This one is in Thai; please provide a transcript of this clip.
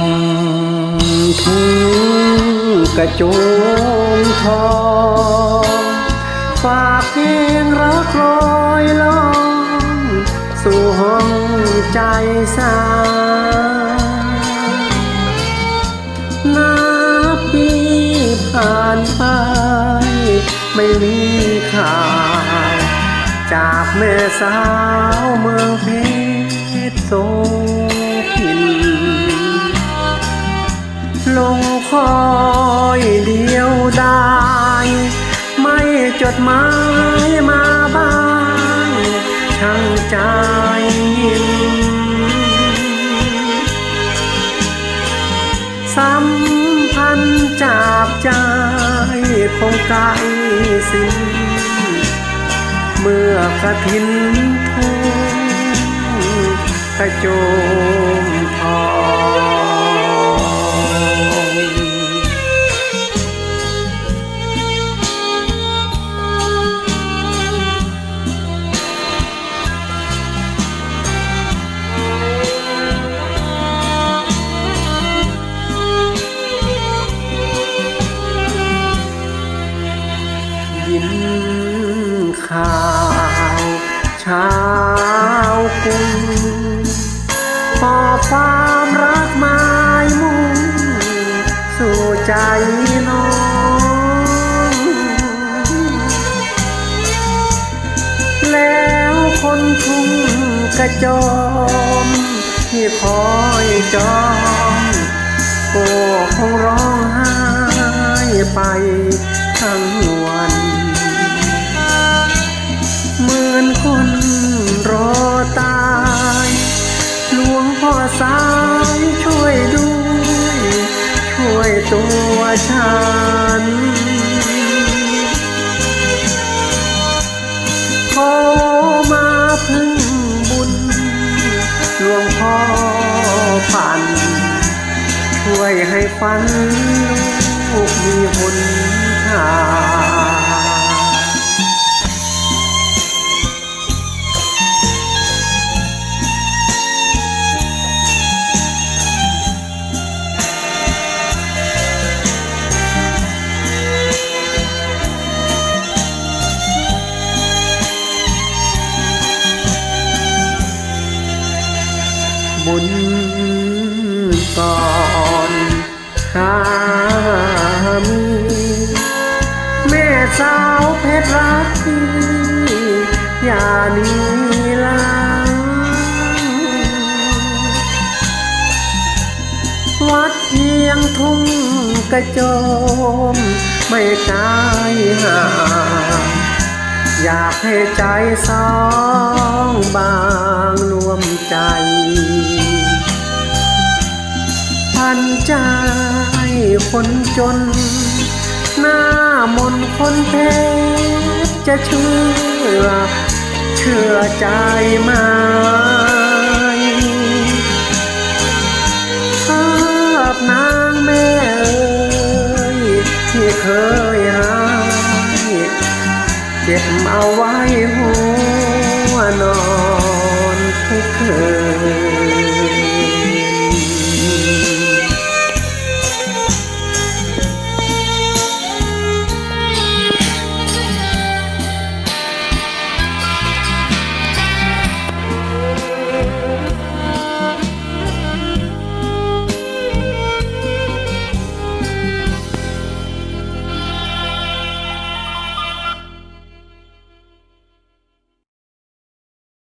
มทุ่งกระโจมทองฝากเพลงรักลอยล่องสู่ห้องใจสายนับปีผ่านไป ไม่มีข่าวจากแม่สาวเมืองเพชรโสพิ ลงคอยเดียวได้ไม่จดหมายมาบ้างช่างใจยินสัมพันธ์จากใจคงไกลสิ้นเมื่อกระถินทุ่งกระโจมทอง นข่าวเช้ากรุงพอความรักหมายมุ่งสู่ใจน้องแล้วคนทุ่งกระจอมที่คอยจอม สายช่วยด้วย ช่วยตัวฉัน ขอมาพึ่งบุญหลวงพ่อปั่นช่วยให้ฝันลูกมีหนทา บุญก่อนหามีแม่สาวเพชรรักพี่อย่านีลางวัดเพียงทุ่งกระโจม ไม่ไกลห่างอยากให้ใจสองบาง ใจคนจน หน้ามนคนเพชรจะเชื่อ เชื่อใจไหมภาพนางแม่เอยที่เคยหายเก็บเอาไว้หัวนอนทุกคืน